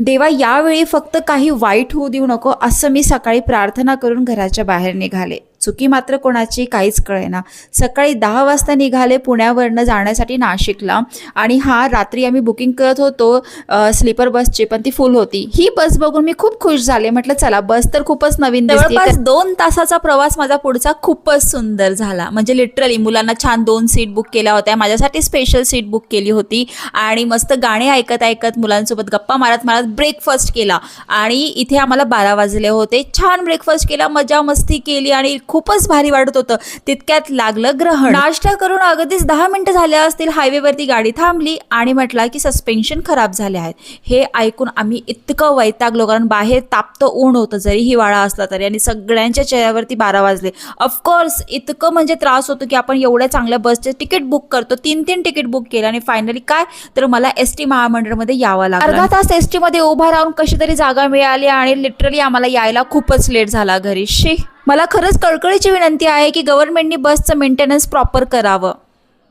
देवा यावेळी फक्त काही वाईट होऊ देऊ नको असं मी सकाळी प्रार्थना करून घराच्या बाहेर निघाले. चुकी मात्र कोणाची काहीच कळेना. सकाळी दहा वाजता निघाले पुण्यावरनं जाण्यासाठी नाशिकला आणि हा रात्री आम्ही बुकिंग करत होतो स्लीपर बसची पण ती फुल होती. ही बस बघून मी खूप खुश झाले. म्हटलं चला बस तर खूपच नवीन जवळपास दोन तासाचा प्रवास माझा पुढचा खूपच सुंदर झाला. म्हणजे लिटरली मुलांना छान दोन सीट बुक केल्या होत्या. माझ्यासाठी स्पेशल सीट बुक केली होती. आणि मस्त गाणे ऐकत ऐकत मुलांसोबत गप्पा मारत मारत ब्रेकफास्ट केला. आणि इथे आम्हाला बारा वाजले होते. छान ब्रेकफास्ट केला. मजा मस्ती केली आणि खूपच भारी वाटत होतं. तितक्यात लागलं ग्रहण. नाश्ता करून अगदीच दहा मिनिटं झाले असतील हायवेवरती गाडी थांबली आणि म्हटलं की सस्पेन्शन खराब झाले आहेत. हे ऐकून आम्ही इतकं वैतागलो कारण बाहेर तापतं ऊन होतं जरी हिवाळा असला तरी. आणि सगळ्यांच्या चेहऱ्यावरती बारा वाजले. ऑफकोर्स इतकं म्हणजे त्रास होतो की आपण एवढ्या चांगल्या बसचे तिकीट बुक करतो तीन तीन तिकीट बुक केलं आणि फायनली काय? तर मला एस टी महामंडळमध्ये यावं लागलं. अर्धा तास एसमध्ये उभा राहून कशी तरी जागा मिळाली आणि लिटरली आम्हाला यायला खूपच लेट झाला घरी. शी. मला खरंच कळकळीची विनंती आहे की गव्हर्नमेंटनी बसचं मेंटेनन्स प्रॉपर करावं.